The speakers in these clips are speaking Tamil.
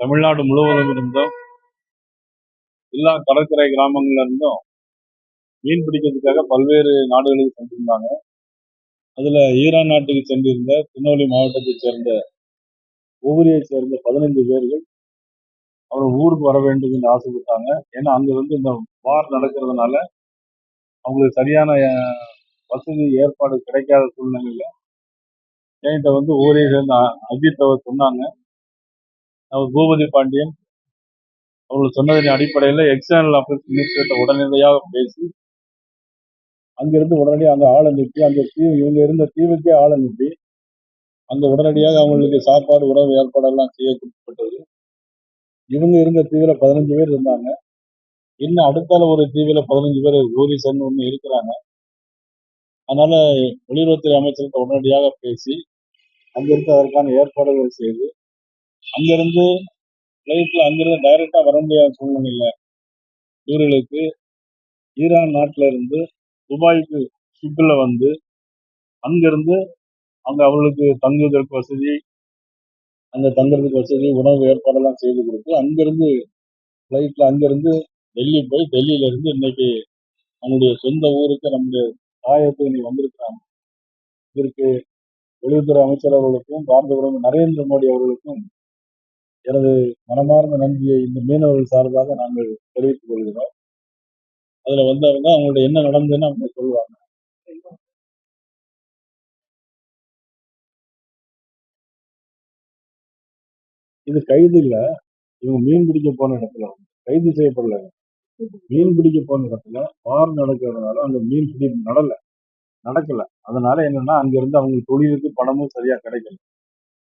தமிழ்நாடு முழுவதும் இருந்தும் எல்லா கடற்கரை கிராமங்கள்ல இருந்தும் மீன் பிடிக்கிறதுக்காக பல்வேறு நாடுகளுக்கு சென்றிருந்தாங்க. அதுல ஈரான் நாட்டுக்கு சென்றிருந்த திருநெல்வேலி மாவட்டத்தைச் சேர்ந்த ஊரியை சேர்ந்த பதினைந்து பேர்கள் அவர் ஊருக்கு வர வேண்டும் என்று ஆசைப்பட்டாங்க. ஏன்னா அங்க வந்து இந்த வார் நடக்கிறதுனால அவங்களுக்கு சரியான வசதி ஏற்பாடு கிடைக்காத சூழ்நிலையில என்கிட்ட வந்து ஊரை சேர்ந்த அஜித் அவர் சொன்னாங்க. அவர் பூபதி பாண்டியன் அவர்கள் சொன்னதின் அடிப்படையில் எக்ஸ்டர்னல் அஃபேர்ஸ் மினிஸ்டர்கிட்ட உடனடியாக பேசி அங்கிருந்து உடனடியாக அங்கே ஆள் அனுப்பி அந்த தீவு இவங்க இருந்த தீவுக்கே ஆள் அனுப்பி அந்த உடனடியாக அவங்களுக்கு சாப்பாடு உணவு ஏற்பாடெல்லாம் செய்ய கொடுக்கப்பட்டது இவங்க இருந்த தீவில் பதினஞ்சு பேர் இருந்தாங்க. இன்னும் அடுத்தால ஒரு தீவில் பதினஞ்சு பேர் கோரிசன் ஒன்று இருக்கிறாங்க. அதனால வெளியுறவுத்துறை அமைச்சர்கிட்ட உடனடியாக பேசி அங்கிருந்து அதற்கான ஏற்பாடுகள் செய்து அங்கிருந்து ஃப்ளைட்டில் அங்கிருந்து டைரெக்டாக வர முடியாத சூழ்நிலையில் இவர்களுக்கு ஈரான் நாட்டில் இருந்து துபாய்க்கு ஷிப்பில் வந்து அங்கிருந்து அங்கே அவர்களுக்கு தங்குவதற்கு வசதி அங்கே தங்குறதுக்கு வசதி உணவு ஏற்பாடெல்லாம் செய்து கொடுத்து அங்கிருந்து ஃப்ளைட்டில் அங்கிருந்து டெல்லி போய் டெல்லியிலேருந்து இன்னைக்கு நம்முடைய சொந்த ஊருக்கு நம்முடைய தாயத்துக்கு நீ வந்திருக்கிறாங்க. இதற்கு வெளியுறவுத்துறை அமைச்சர் அவர்களுக்கும் பாரத பிரதமர் நரேந்திர மோடி அவர்களுக்கும் எனது மனமார்ந்த நன்றியை இந்த மீனவர்கள் சார்பாக நாங்கள் தெரிவித்துக் கொள்கிறோம். அதுல வந்தவங்க அவங்களுடைய என்ன நடந்ததுன்னு அவங்க சொல்லுவாங்க. இது கைது இல்ல. இவங்க மீன் பிடிக்க போன இடத்துல வந்து கைது செய்யப்படல. மீன் பிடிக்க போன இடத்துல பார் நடக்கிறதுனால அந்த மீன் பிடி நடல நடக்கல. அதனால என்னன்னா அங்க இருந்து அவங்க தொழிலுக்கு பணமும் சரியா கிடைக்கல.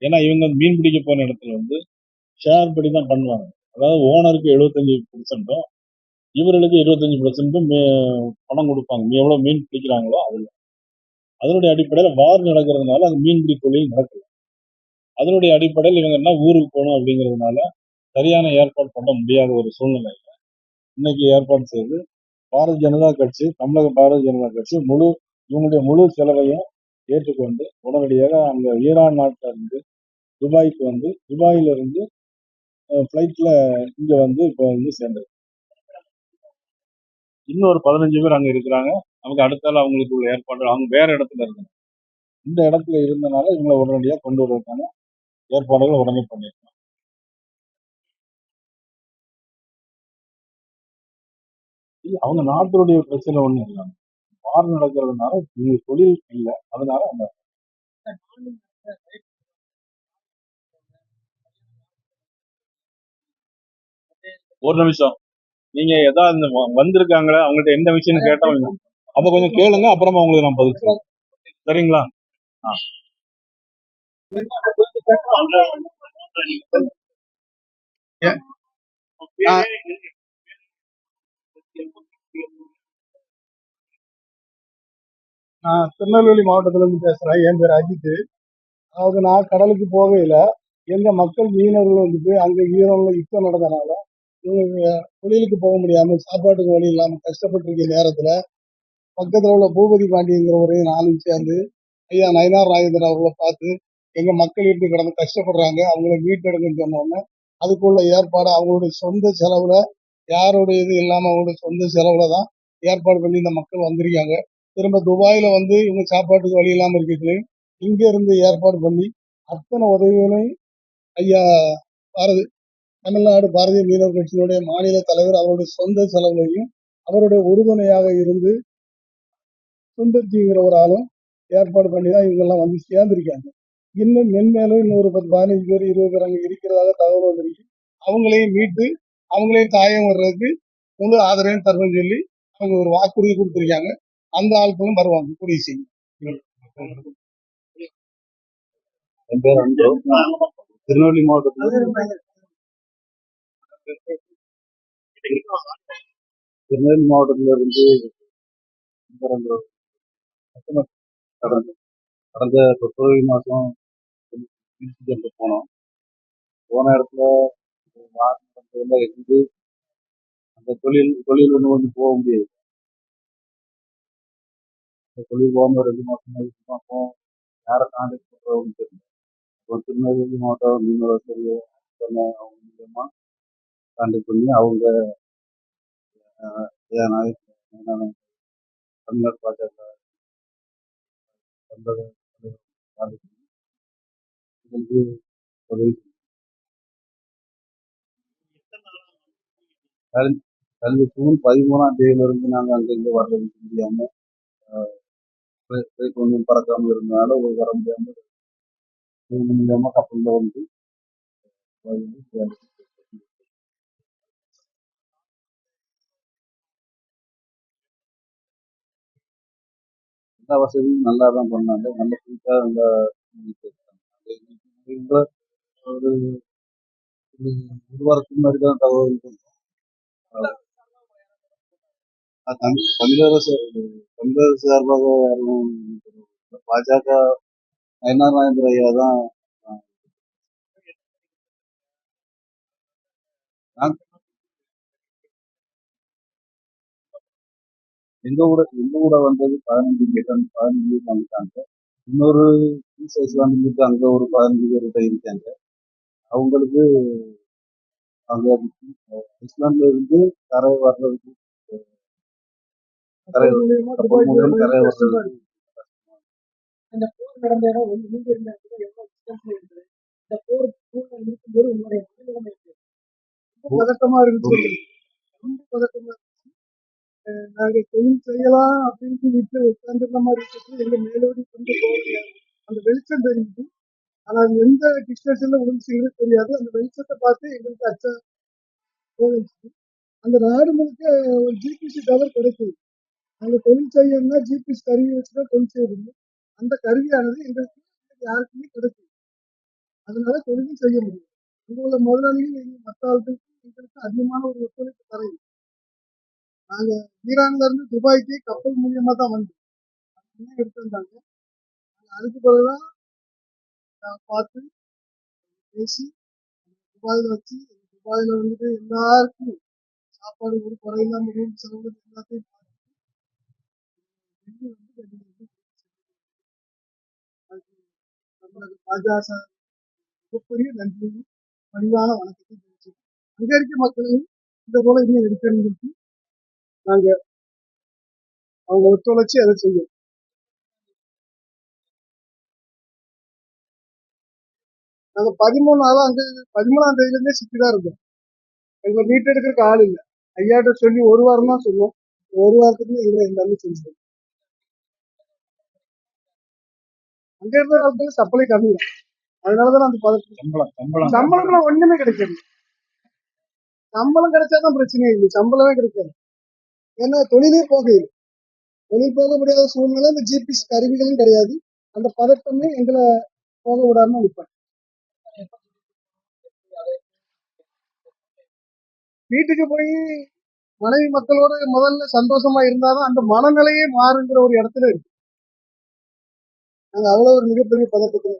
ஏன்னா இவங்க மீன் பிடிக்க போன இடத்துல வந்து ஷேர் படி தான் பண்ணுவாங்க. அதாவது ஓனருக்கு எழுபத்தஞ்சு பர்சன்ட்டும் இவர்களுக்கு இருபத்தஞ்சு பர்சன்ட்டும் பணம் கொடுப்பாங்க. நீ மீன் பிடிக்கிறாங்களோ அதில். அதனுடைய அடிப்படையில் வார் நடக்கிறதுனால அந்த மீன்பிடி தொழில் நடக்கல. அதனுடைய அடிப்படையில் இவங்க என்ன ஊருக்கு போகணும் அப்படிங்கிறதுனால சரியான ஏற்பாடு பண்ண முடியாத ஒரு சூழ்நிலை. இன்னைக்கு ஏற்பாடு செய்து பாரதிய ஜனதா கட்சி தமிழக பாரதிய ஜனதா கட்சி முழு இவங்களுடைய முழு செலவையும் ஏற்றுக்கொண்டு உடனடியாக அங்கே ஈரான் நாட்டிலிருந்து துபாய்க்கு வந்து துபாயிலிருந்து ஃப்ளைட்டில் இங்கே வந்து இப்போ வந்து சேர்ந்தது. இன்னும் ஒரு பதினஞ்சு பேர் அங்கே இருக்கிறாங்க. நமக்கு அடுத்தால அவங்களுக்கு உள்ள ஏற்பாடு அவங்க வேற இடத்துல இருக்காங்க. இந்த இடத்துல இருந்தனால இவங்களை உடனடியாக கொண்டு வருவதற்கான ஏற்பாடுகள் உடனே பண்ணியிருக்கோம் அவங்க நாட்டினுடைய பிரச்சனை ஒண்ணு இல்லை. வார் நடக்கிறதுனால தொழில் இல்லை. அதனால அந்த ஒரு நிமிஷம். நீங்க ஏதாவது இந்த வ- வந்திருக்காங்களே? அவங்கள்ட்ட எந்த விஷயம்னு கேட்டாலும் அப்ப கொஞ்சம் கேளுங்க அப்புறமா உங்களுக்கு நான் பதில் சொல்றேன். சரிங்களா? நான் திருநெல்வேலி மாவட்டத்துல இருந்து பேசுறேன். என் பேர் அஜித். அதாவது நான் கடலுக்கு போகையில எங்க மக்கள் மீனவர்கள் வந்துட்டு அங்க ஈரோல யுத்தம் நடந்தனால இவங்க தொழிலுக்கு போக முடியாமல் சாப்பாட்டுக்கு வழி இல்லாமல் கஷ்டப்பட்டு இருக்க பக்கத்தில் உள்ள பூபதி பாண்டியங்கிறவரையும் நானும் சேர்ந்து ஐயா நயனார் ராஜேந்திரன் அவர்களை பார்த்து எங்கள் மக்கள் எப்படி கிடந்து கஷ்டப்படுறாங்க அவங்கள மீட்டெடுங்கன்னு சொன்னோன்னே அதுக்குள்ள ஏற்பாடு அவங்களுடைய சொந்த செலவில் யாருடைய இது இல்லாமல் அவங்களுடைய சொந்த செலவில் தான் ஏற்பாடு பண்ணி இந்த மக்கள் வந்திருக்காங்க. திரும்ப துபாயில் வந்து இவங்க சாப்பாட்டுக்கு வழி இல்லாமல் இருக்கிறதுலையும் இங்கே இருந்து ஏற்பாடு பண்ணி அத்தனை உதவிகளையும் ஐயா பாரதி தமிழ்நாடு பாரதிய மீனவர் கட்சியினுடைய மாநில தலைவர் அவருடைய சொந்த செலவுலையும் அவருடைய உறுதுணையாக இருந்து சுந்தர்ஜிங்கிற ஒரு ஆளும் ஏற்பாடு பண்ணி தான் இவங்கெல்லாம் வந்து சேர்ந்திருக்காங்க. இன்னும் மென்மேலும் இன்னொரு பத்து பதினஞ்சு பேர் இருபது பேர் அங்கே இருக்கிறதாக தகவல் வந்திருக்கு அவங்களையும் மீட்டு அவங்களையும் காயம் வர்றதுக்கு முழு ஆதரவையும் தருவேன்னு சொல்லி அவங்க ஒரு வாக்குறுதி கொடுத்துருக்காங்க. அந்த ஆட்களும் வருவாங்க கூடிய சீக்கிரம். திருநெல்வேலி மாவட்டத்தில் திருநெல்வேலி மாவட்டத்திலிருந்து கடந்த கடந்த பிப்ரவரி மாதம் சென்று போனோம். போன இடத்துல வார் இருந்து அந்த தொழில் தொழில் ஒன்று வந்து போக முடியாது. அந்த தொழில் போகாமல் ரெண்டு மாதம் மூணு மாதம் யாரை காண்டாக்ட் பண்றோம்னு தெரியல. இப்போ திருநெல்வேலி மாவட்டம் மீனவர் சரி அவங்க மூலியமாக கான்டாக்ட் பண்ணி அவங்க தமிழ்நாடு பாஜக தமிழக உதவி கல்வி ஜூன் பதிமூணாம் தேதியிலிருந்து நாங்கள் அங்கங்கே வர முடியாமல் ஃப்ளைட் ஒன்றும் பறக்காம இருந்தனால ஒரு வர முடியாமல் ஜூன் மூலியமா கப்பலில் வந்து எல்லா வசதியும் நல்லா தான் பண்ணாங்க. நல்ல சீட்டாக நல்லா பண்ணிட்டு ஒரு ஒரு வாரத்துக்கு முன்னாடி தான் தகவல் கொடுத்தோம். அது தமிழக சார்பாக யாரும் பாஜக நயனார் நாயந்திர ஐயா தான் எங்க கூட எங்க கூட வந்தது பதினஞ்சு பேர் பதினஞ்சு பேர் வந்துட்டாங்க இன்னொரு ஈசா இஸ்லாமிக்கு அங்க ஒரு பதினஞ்சு பேர்கிட்ட இருக்காங்க. அவங்களுக்கு அங்க இஸ்லாம்ல இருந்து கரை வர்றதுக்கு கரை. அந்த போர் நடந்த இடம் வந்து நீங்க இருந்த எவ்வளவு டிஸ்டன்ஸ்ல இருந்தது இந்த போர் சூழ்நிலை இருக்கும்போது உங்களுடைய மனநிலைமை எப்படி ரொம்ப பதட்டமா இருந்துச்சு. ரொம்ப பதட்டமா நாங்கள் நாங்க தொழில் செய்யலாம் அப்படின்னு சொல்லிட்டு உட்காந்துருந்த மாதிரி இருந்துச்சு எங்க மேலோடி கொண்டு போக அந்த வெளிச்சம் தெரியுது. ஆனா எந்த டிஸ்டன்ஸ்ல விழுந்துச்சுங்கிறது தெரியாது. அந்த வெளிச்சத்தை பார்த்து எங்களுக்கு அச்சா போகிச்சு அந்த நாடு முழுக்க ஒரு ஜிபிசி டவர் கிடைக்குது. அந்த தொழில் செய்யணும்னா ஜிபிஎஸ் கருவி வச்சுதான் தொழில் செய்யணும் அந்த கருவியானது எங்களுக்கு யாருக்குமே கிடைக்குது அதனால தொழிலும் செய்ய முடியும் அங்க உள்ள முதலாளிகள் எங்க மற்ற ஆட்களுக்கு எங்களுக்கு அதிகமான ஒரு ஒத்துழைப்பு தரையும் நாங்க ஈரான்ல இருந்து துபாய்க்கு கப்பல் மூலியமா தான் வந்தோம். என்ன எடுத்து வந்தாங்க. அதுக்கு பிறகுதான் பார்த்து பேசி துபாயில வச்சு துபாயில வந்துட்டு எல்லாருக்கும் சாப்பாடு ஒரு குறையில்லாம ரூம் செலவு எல்லாத்தையும் பார்த்து பாஜா வந்து பாஜக மிகப்பெரிய நன்றியும் பணிவான வணக்கத்தை தெரிவிச்சு அங்க இருக்க மக்களையும் இந்த போல இன்னும் இருக்கணும்னு நாங்க அவங்க ஒத்துழைச்சு அதை செய்யும். நாங்க பதிமூணு நாளா அங்க பதிமூணாம் தேதியில இருந்தே சுத்திதான் இருந்தோம். எங்க வீட்டு எடுக்கிறதுக்கு ஆள் இல்லை. ஐயாட்ட சொல்லி ஒரு வாரம் தான் சொன்னோம். ஒரு வாரத்துக்கு எங்களை எல்லாமே செஞ்சோம் அங்க இருந்த ஆட்கள் சப்ளை கம்மி தான். அதனாலதான் அந்த பதட்டம் சம்பளம் சம்பளம். சம்பளம்லாம் ஒண்ணுமே கிடைக்காது. சம்பளம் கிடைச்சாதான் பிரச்சனை இல்லை. சம்பளமே கிடைக்காது. ஏன்னா தொழிலே போகையில். தொழில் போக முடியாத சூழ்நிலை இந்த ஜிபிஎஸ் கருவிகளும் கிடையாது. அந்த பதட்டமே எங்களை போக விடாம நிற்பாங்க வீட்டுக்கு போய் மனைவி மக்களோட முதல்ல சந்தோஷமா இருந்தாதான் அந்த மனநிலையே மாறுங்கிற ஒரு இடத்துல இருக்கு. நாங்கள் அவ்வளோ ஒரு மிகப்பெரிய பதட்டத்தில்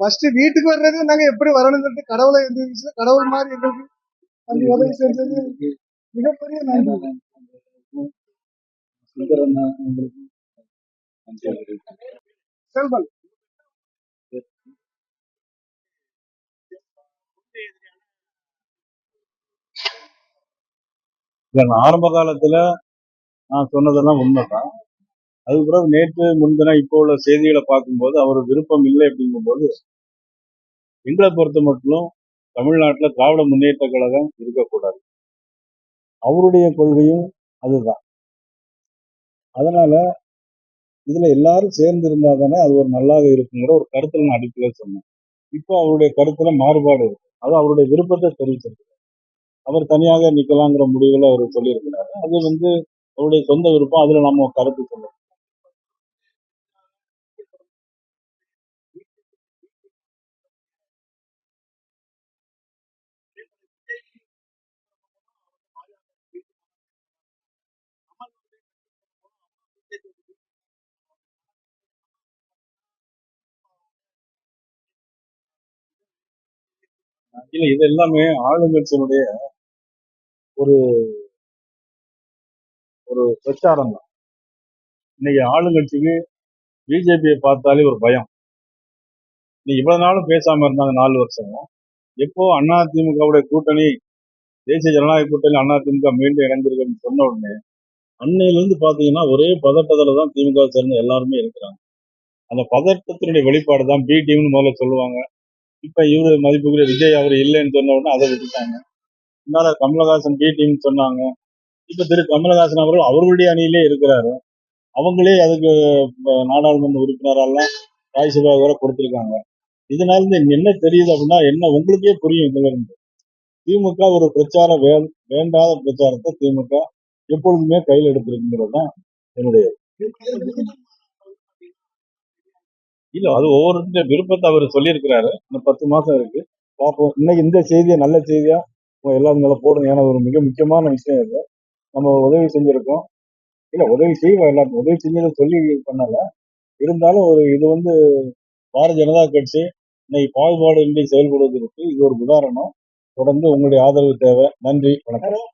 ஃபர்ஸ்ட் வீட்டுக்கு வர்றது நாங்க எப்படி வரணுங்கிறது கடவுளை எழுந்திருச்சு கடவுள் மாதிரி எங்களுக்கு அந்த உதவி செஞ்சது மிகப்பெரிய நன்றி. செல்வன். ஆரம்ப காலத்துல நான் சொன்னதெல்லாம் உண்மைதான். அதுக்கு பிறகு நேற்று முன்தினம் இப்போ உள்ள செய்திகளை பார்க்கும்போது அவர் விருப்பம் இல்லை அப்படிங்கும்போது எங்களை பொறுத்த மட்டும் தமிழ்நாட்டில் திராவிட முன்னேற்ற கழகம் இருக்கக்கூடாது. அவருடைய கொள்கையும் அதுதான். அதனால இதுல எல்லாரும் சேர்ந்து இருந்தா தானே அது ஒரு நல்லாக இருக்குங்கிற ஒரு கருத்துல நான் அடிப்படையில் சொன்னேன். இப்போ அவருடைய கருத்துல மாறுபாடு இருக்கு. அது அவருடைய விருப்பத்தை தெரிவிச்சிருக்கிறார். அவர் தனியாக நிக்கலாங்கிற முடிவுல அவர் சொல்லியிருக்கிறாரு. அது வந்து அவருடைய சொந்த விருப்பம். அதுல நம்ம கருத்து சொல்லணும் இல்ல இது எல்லாமே ஆளுங்கட்சியினுடைய ஒரு ஒரு பிரச்சாரம் தான். இன்னைக்கு ஆளுங்கட்சிக்கு பிஜேபியை பார்த்தாலே ஒரு பயம். நீ இவ்வளவு நாளும் பேசாம இருந்தாங்க நாலு வருஷம். எப்போ அண்ணா திமுகவுடைய கூட்டணி தேசிய ஜனநாயக கூட்டணி அண்ணா திமுக மீண்டும் இணைந்திருக்குன்னு சொன்ன உடனே அன்னையிலிருந்து பார்த்தீங்கன்னா ஒரே பதட்டத்துல தான் திமுக சேர்ந்த எல்லாருமே இருக்கிறாங்க. அந்த பதட்டத்தினுடைய வெளிப்பாடு தான் பி டீம்னு முதல்ல சொல்லுவாங்க. இப்ப இவரு மதிப்புக்குரிய விஜய் அவர் இல்லைன்னு சொன்ன உடனே அதை விட்டுட்டாங்க. முன்னால கமலஹாசன் பி டீம் சொன்னாங்க. இப்ப திரு கமலஹாசன் அவர்கள் அவர்களுடைய அணியிலே இருக்கிறாரு. அவங்களே அதுக்கு நாடாளுமன்ற உறுப்பினரெல்லாம் ராஜ்யசபா வர கொடுத்துருக்காங்க. இதனால இருந்து என்ன தெரியுது அப்படின்னா என்ன உங்களுக்கே புரியும் இதுல இருந்து. திமுக ஒரு பிரச்சார வே வேண்டாத பிரச்சாரத்தை திமுக எப்பொழுதுமே கையில் எடுத்திருக்குங்கிறது தான் என்னுடைய இல்ல அது ஒவ்வொருத்தருடைய விருப்பத்தை அவர் சொல்லியிருக்கிறாரு. இந்த பத்து மாசம் இருக்கு. பார்ப்போம். இன்னைக்கு இந்த செய்தியை நல்ல செய்தியா எல்லாரும் நல்லா போடுங்க ஏன்னா ஒரு மிக முக்கியமான விஷயம் இது. நம்ம உதவி செஞ்சிருக்கோம். இல்ல உதவி செய்வோம் எல்லாருக்கும். உதவி செஞ்சதை சொல்லி பண்ணல. இருந்தாலும் ஒரு இது வந்து பாரதிய ஜனதா கட்சி இன்னைக்கு பாகுபாடு இன்றி செயல்படுவதற்கு இது ஒரு உதாரணம். தொடர்ந்து உங்களுடைய ஆதரவு தேவை. நன்றி. வணக்கம்.